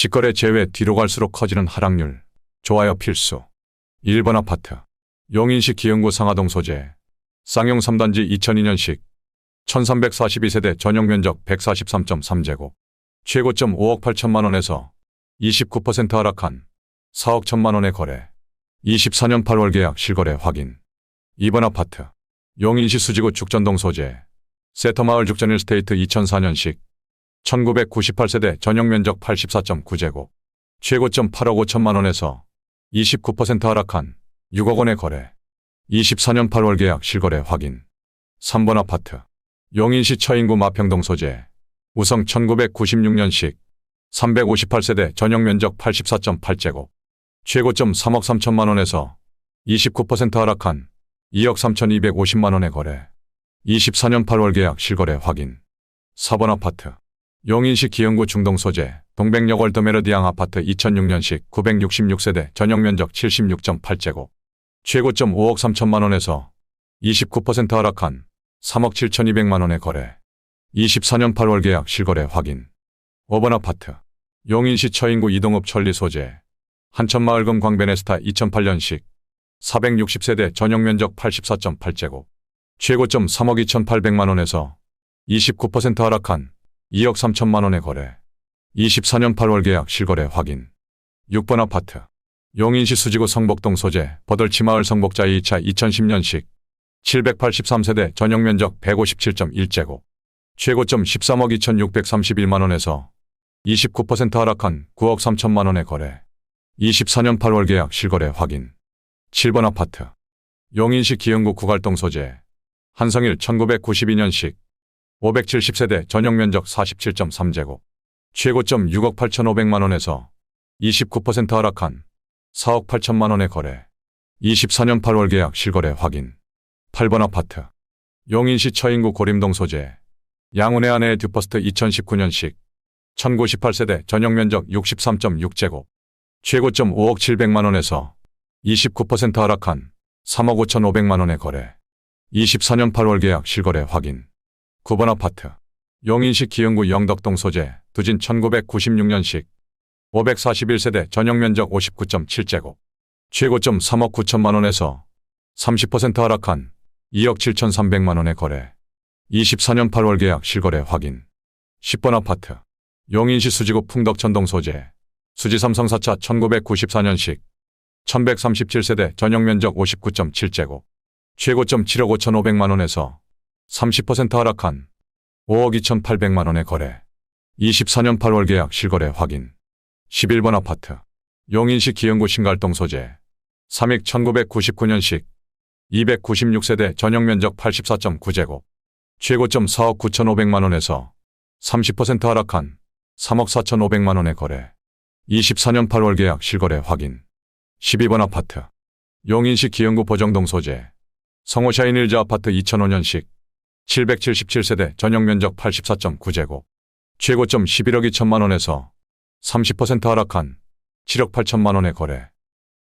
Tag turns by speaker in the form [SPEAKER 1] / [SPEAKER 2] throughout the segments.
[SPEAKER 1] 직거래 제외 뒤로 갈수록 커지는 하락률. 좋아요 필수. 1번 아파트. 용인시 기흥구 상하동 소재. 쌍용 3단지 2002년식. 1342세대 전용 면적 143.3제곱. 최고점 5억 8천만 원에서 29% 하락한 4억 1천만 원의 거래. 24년 8월 계약 실거래 확인. 2번 아파트. 용인시 수지구 죽전동 소재. 세터마을 죽전 일스테이트 2004년식. 1998세대 전용 면적 84.9제곱. 최고점 8억 5천만 원에서 29% 하락한 6억 원의 거래. 24년 8월 계약 실거래 확인. 3번 아파트. 용인시 처인구 마평동 소재. 우성 1996년식. 358세대 전용 면적 84.8제곱. 최고점 3억 3천만 원에서 29% 하락한 2억 3,250만 원의 거래. 24년 8월 계약 실거래 확인. 4번 아파트. 용인시 기흥구 중동 소재 동백역 월드메르디앙 아파트 2006년식 966세대 전용 면적 76.8제곱. 최고점 5억 3천만 원에서 29% 하락한 3억 7,200만 원의 거래. 24년 8월 계약 실거래 확인. 5번 아파트. 용인시 처인구 이동읍 천리 소재. 한천마을금 광베네스타 2008년식. 460세대 전용 면적 84.8제곱. 최고점 3억 2,800만 원에서 29% 하락한 2억 3천만 원의 거래. 24년 8월 계약 실거래 확인. 6번 아파트. 용인시 수지구 성복동 소재 버들치마을 성복자 2차 2010년식 783세대 전용 면적 157.1제곱. 최고점 13억 2,631만 원에서 29% 하락한 9억 3천만 원의 거래. 24년 8월 계약 실거래 확인. 7번 아파트. 용인시 기흥구 구갈동 소재. 한성일 1992년식. 570세대 전용 면적 47.3제곱. 최고점 6억 8,500만 원에서 29% 하락한 4억 8천만 원의 거래. 24년 8월 계약 실거래 확인. 8번 아파트. 용인시 처인구 고림동 소재. 양운의 아내의 듀퍼스트 2019년식. 1098세대 전용 면적 63.6제곱. 최고점 5억 700만 원에서 29% 하락한 3억 5,500만 원의 거래. 24년 8월 계약 실거래 확인. 9번 아파트. 용인시 기흥구 영덕동 소재 두진 1996년식 541세대 전용 면적 59.7제곱. 최고점 3억 9천만 원에서 30% 하락한 2억 7천3백만 원의 거래. 24년 8월 계약 실거래 확인. 10번 아파트. 용인시 수지구 풍덕천동 소재. 수지 삼성사차 1994년식. 1137세대 전용 면적 59.7제곱. 최고점 7억 5천5백만 원에서 30% 하락한 5억 2천8백만 원의 거래. 24년 8월 계약 실거래 확인. 11번 아파트. 용인시 기흥구 신갈동 소재. 삼익 1999년식. 296세대 전용 면적 84.9제곱. 최고점 4억 9천5백만 원에서 30% 하락한 3억 4천5백만 원의 거래. 24년 8월 계약 실거래 확인. 12번 아파트. 용인시 기흥구 보정동 소재. 성호샤인 일자 아파트 2005년식. 777세대 전용 면적 84.9제곱. 최고점 11억 2천만 원에서 30% 하락한 7억 8천만 원의 거래.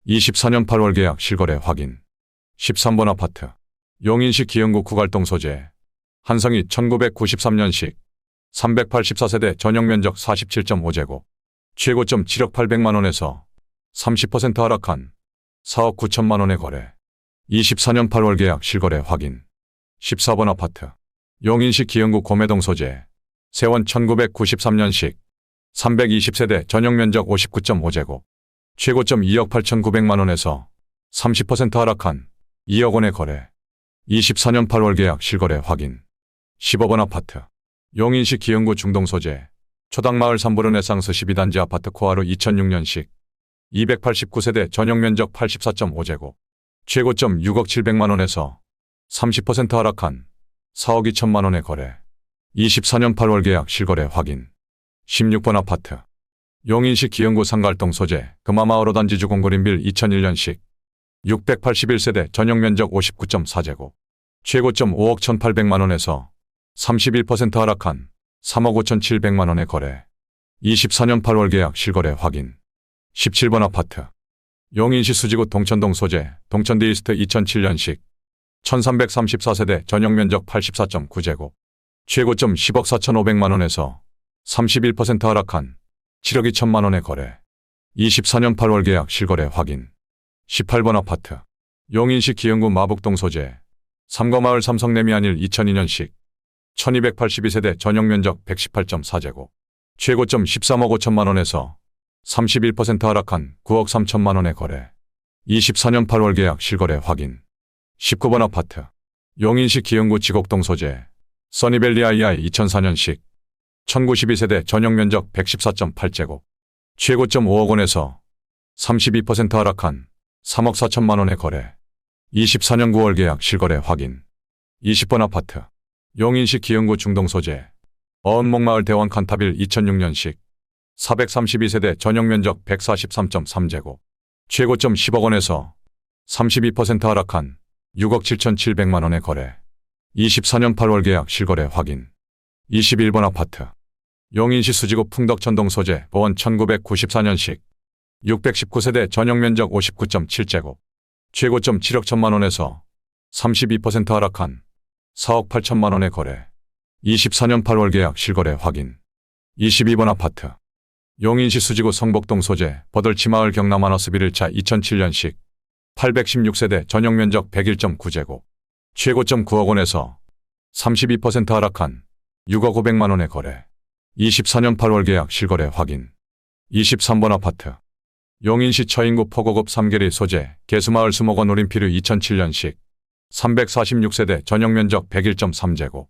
[SPEAKER 1] 24년 8월 계약 실거래 확인. 13번 아파트. 용인시 기흥구 구갈동 소재. 한성이 1993년식. 384세대 전용 면적 47.5제곱. 최고점 7억 8백만 원에서 30% 하락한 4억 9천만 원의 거래. 24년 8월 계약 실거래 확인. 14번 아파트. 용인시 기흥구 고매동 소재. 세원 1993년식. 320세대 전용 면적 59.5제곱. 최고점 2억 8천9백만 원에서 30% 하락한 2억 원의 거래. 24년 8월 계약 실거래 확인. 15번 아파트. 용인시 기흥구 중동 소재. 초당마을 3부른 에상스 12단지 아파트 코하루 2006년식. 289세대 전용 면적 84.5제곱. 최고점 6억 7백만 원에서 30% 하락한 4억 2천만 원의 거래. 24년 8월 계약 실거래 확인. 16번 아파트. 용인시 기흥구 상갈동 소재 금화마을호 단지 주공그린빌 2001년식 681세대 전용 면적 59.4제곱. 최고점 5억 1,800만 원에서 31% 하락한 3억 5,700만 원의 거래. 24년 8월 계약 실거래 확인. 17번 아파트. 용인시 수지구 동천동 소재 동천디이스트 2007년식 1334세대 전용 면적 84.9제곱. 최고점 10억 4,500만 원에서 31% 하락한 7억 2천만 원의 거래. 24년 8월 계약 실거래 확인. 18번 아파트. 용인시 기흥구 마북동 소재. 삼거마을 삼성내미 한일 2002년식. 1282세대 전용 면적 118.4제곱. 최고점 13억 5천만 원에서 31% 하락한 9억 3천만 원의 거래. 24년 8월 계약 실거래 확인. 19번 아파트. 용인시 기흥구 지곡동 소재. 써니밸리 II 2004년식. 1092세대 전용 면적 114.8제곱. 최고점 5억 원에서 32% 하락한 3억 4천만 원의 거래. 24년 9월 계약 실거래 확인. 20번 아파트. 용인시 기흥구 중동 소재. 어은목마을 대원 칸타빌 2006년식. 432세대 전용 면적 143.3제곱. 최고점 10억 원에서 32% 하락한 6억 7,700만 원의 거래. 24년 8월 계약 실거래 확인. 21번 아파트. 용인시 수지구 풍덕천동 소재 보원 1994년식 619세대 전용 면적 59.7제곱 최고점 7억 1천만 원에서 32% 하락한 4억 8천만 원의 거래 24년 8월 계약 실거래 확인 22번 아파트 용인시 수지구 성복동 소재 버들치마을 경남 하나스 1일차 2007년식 816세대 전용 면적 101.9제곱 최고점 9억 원에서 32% 하락한 6억 500만 원의 거래 24년 8월 계약 실거래 확인. 23번 아파트. 용인시 처인구 포고급 3계리 소재 개수마을 수목원 올림피류 2007년식 346세대 전용 면적 101.3제곱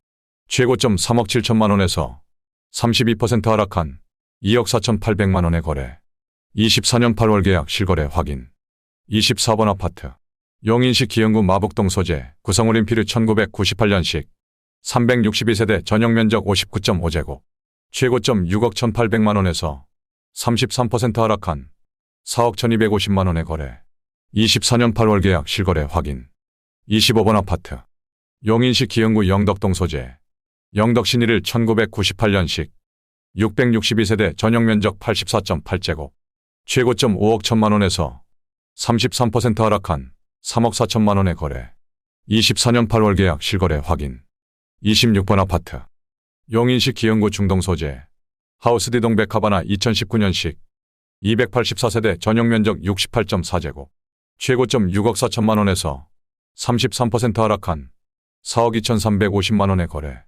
[SPEAKER 1] 최고점 3억 7천만 원에서 32% 하락한 2억 4천 8백만 원의 거래 24년 8월 계약 실거래 확인 24번 아파트 용인시 기흥구 마북동 소재 구성올림피류 1998년식 362세대 전용 면적 59.5제곱 최고점 6억 1,800만 원에서 33% 하락한 4억 1,250만 원의 거래. 24년 8월 계약 실거래 확인. 25번 아파트. 용인시 기흥구 영덕동 소재. 영덕신 1일 1998년식. 662세대 전용 면적 84.8제곱. 최고점 5억 1천만 원에서 33% 하락한 3억 4천만 원의 거래. 24년 8월 계약 실거래 확인. 26번 아파트. 용인시 기흥구 중동 소재 하우스 디동 백화바나 2019년식 284세대 전용 면적 68.4제곱 최고점 6억 4천만 원에서 33% 하락한 4억 2,350만 원의 거래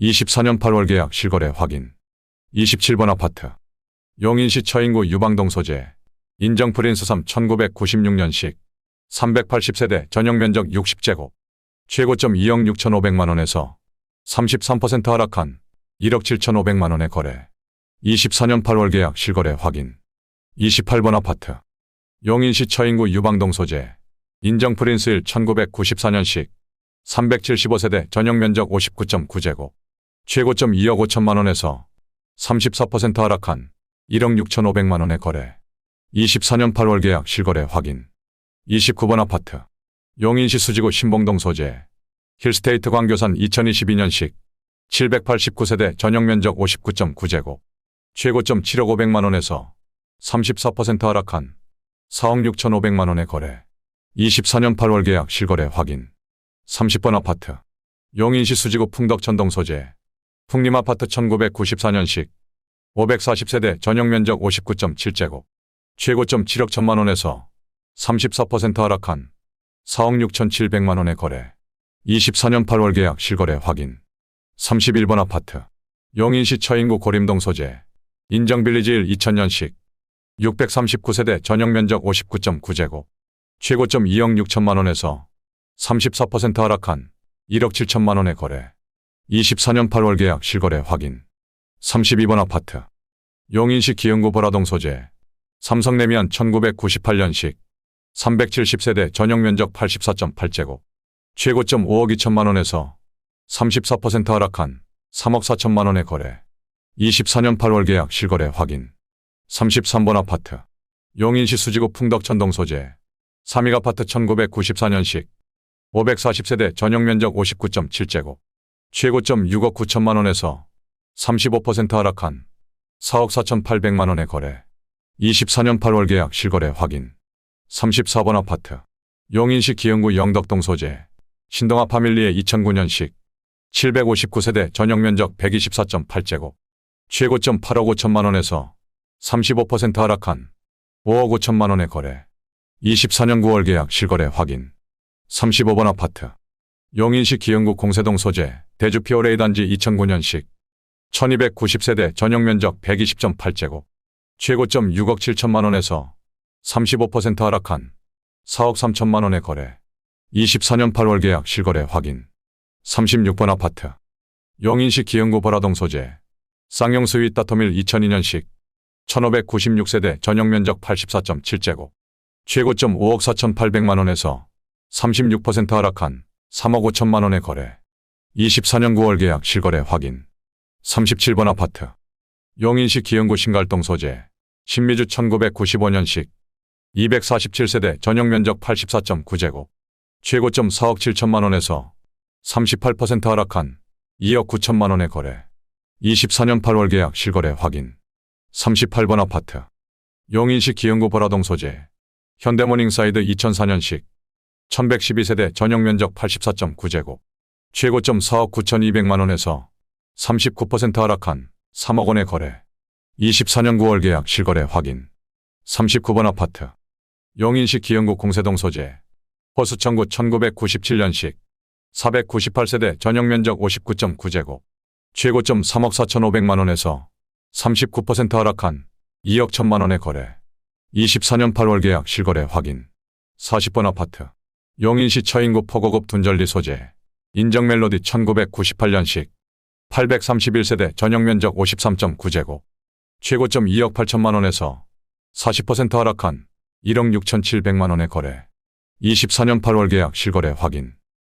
[SPEAKER 1] 24년 8월 계약 실거래 확인 27번 아파트 용인시 처인구 유방동 소재 인정 프린스 3 1996년식 380세대 전용 면적 60제곱 최고점 2억 6,500만 원에서 33% 하락한 1억 7천5백만 원의 거래. 24년 8월 계약 실거래 확인. 28번 아파트. 용인시 처인구 유방동 소재. 인정 프린스 1 1994년식. 375세대 전용 면적 59.9제곱. 최고점 2억 5천만 원에서 34% 하락한 1억 6천5백만 원의 거래. 24년 8월 계약 실거래 확인. 29번 아파트. 용인시 수지구 신봉동 소재. 힐스테이트 광교산 2022년식 789세대 전용 면적 59.9제곱 최고점 7억 5백만 원에서 34% 하락한 4억 6천5백만 원의 거래 24년 8월 계약 실거래 확인 30번 아파트 용인시 수지구 풍덕천동 소재 풍림아파트 1994년식 540세대 전용 면적 59.7제곱 최고점 7억 1천만 원에서 34% 하락한 4억 6천7백만 원의 거래 24년 8월 계약 실거래 확인 31번 아파트. 용인시 처인구 고림동 소재. 인정빌리지 1 2000년식. 639세대 전용 면적 59.9제곱. 최고점 2억 6천만 원에서 34% 하락한 1억 7천만 원의 거래. 24년 8월 계약 실거래 확인. 32번 아파트. 용인시 기흥구 보라동 소재. 삼성내미안 1998년식. 370세대 전용 면적 84.8제곱. 최고점 5억 2천만 원에서 34% 하락한 3억 4천만 원의 거래. 24년 8월 계약 실거래 확인. 33번 아파트. 용인시 수지구 풍덕천동 소재. 삼익 아파트 1994년식. 540세대 전용 면적 59.7제곱. 최고점 6억 9천만 원에서 35% 하락한 4억 4천8백만 원의 거래. 24년 8월 계약 실거래 확인. 34번 아파트. 용인시 기흥구 영덕동 소재. 신동아 파밀리의 2009년식. 759세대 전용 면적 124.8제곱. 최고점 8억 5천만 원에서 35% 하락한 5억 5천만 원의 거래. 24년 9월 계약 실거래 확인. 35번 아파트. 용인시 기흥구 공세동 소재 대주 피오레이 단지 2009년식 1290세대 전용 면적 120.8제곱 최고점 6억 7천만 원에서 35% 하락한 4억 3천만 원의 거래 24년 8월 계약 실거래 확인 36번 아파트 용인시 기흥구 보라동 소재 쌍용 스윗 다터밀 2002년식 1596세대 전용 면적 84.7제곱 최고점 5억 4천8백만 원에서 36% 하락한 3억 5천만 원의 거래. 24년 9월 계약 실거래 확인. 37번 아파트. 용인시 기흥구 신갈동 소재. 신미주 1995년식. 247세대 전용 면적 84.9제곱. 최고점 4억 7천만 원에서 38% 하락한 2억 9천만 원의 거래. 24년 8월 계약 실거래 확인. 38번 아파트. 용인시 기흥구 보라동 소재. 현대모닝사이드 2004년식. 1112세대 전용 면적 84.9제곱. 최고점 4억 9,200만 원에서 39% 하락한 3억 원의 거래. 24년 9월 계약 실거래 확인. 39번 아파트. 용인시 기흥구 공세동 소재. 호수천구 1997년식. 498세대 전용 면적 59.9제곱. 최고점 3억 4,500만 원에서 39% 하락한 2억 1천만 원의 거래. 24년 8월 계약 실거래 확인. 40번 아파트. 용인시 처인구 포고급 둔절리 소재. 인정 멜로디 1998년식. 831세대 전용 면적 53.9제곱. 최고점 2억 8천만 원에서 40% 하락한 1억 6천7백만 원의 거래. 24년 8월 계약 실거래 확인.